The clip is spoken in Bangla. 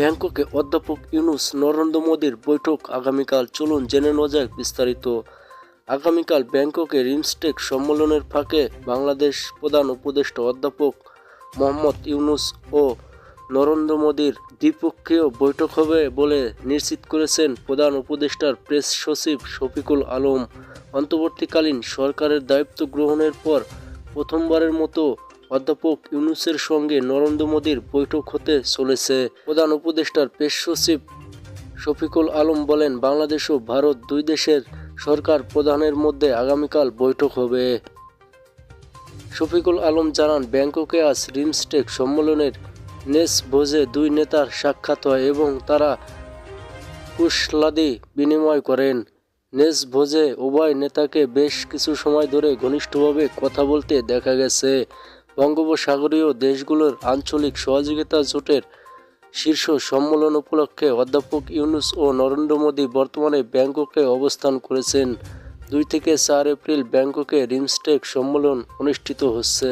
ব্যাংককে অধ্যাপক ইউনুস নরেন্দ্র মোদীর বৈঠক আগামীকাল চলুন জেনে নেওয়া যাক বিস্তারিত। আগামীকাল ব্যাংককে রিমস্টেক সম্মেলনের ফাঁকে বাংলাদেশ প্রধান উপদেষ্টা অধ্যাপক মোহাম্মদ ইউনুস ও নরেন্দ্র মোদীর দ্বিপক্ষীয় বৈঠক হবে বলে নিশ্চিত করেছেন প্রধান উপদেষ্টার প্রেস সচিব শফিকুল আলম। অন্তর্বর্তীকালীন সরকারের দায়িত্ব গ্রহণের পর প্রথমবারের মতো অধ্যাপক ইউনুসের সঙ্গে নরেন্দ্র মোদীর বৈঠক হতে চলেছে। প্রধান উপদেষ্টার প্রেস সচিব শফিকুল আলম বলেন, বাংলাদেশ ও ভারত দুই দেশের সরকার প্রধানের মধ্যে আগামীকাল বৈঠক হবে। শফিকুল আলম জানান, ব্যাংককে আজ রিমস্টেক সম্মেলনের নেস ভোজে দুই নেতার সাক্ষাৎ হয় এবং তারা কুশলাদি বিনিময় করেন। নেস ভোজে উভয় নেতাকে বেশ কিছু সময় ধরে ঘনিষ্ঠভাবে কথা বলতে দেখা গেছে। বঙ্গোপসাগরীয় দেশগুলোর আঞ্চলিক সহযোগিতা জোটের শীর্ষ সম্মেলন উপলক্ষে অধ্যাপক ইউনুস ও নরেন্দ্র মোদী বর্তমানে ব্যাংককে অবস্থান করেছেন। দুই থেকে চার এপ্রিল ব্যাংককে রিমস্টেক সম্মেলন অনুষ্ঠিত হচ্ছে।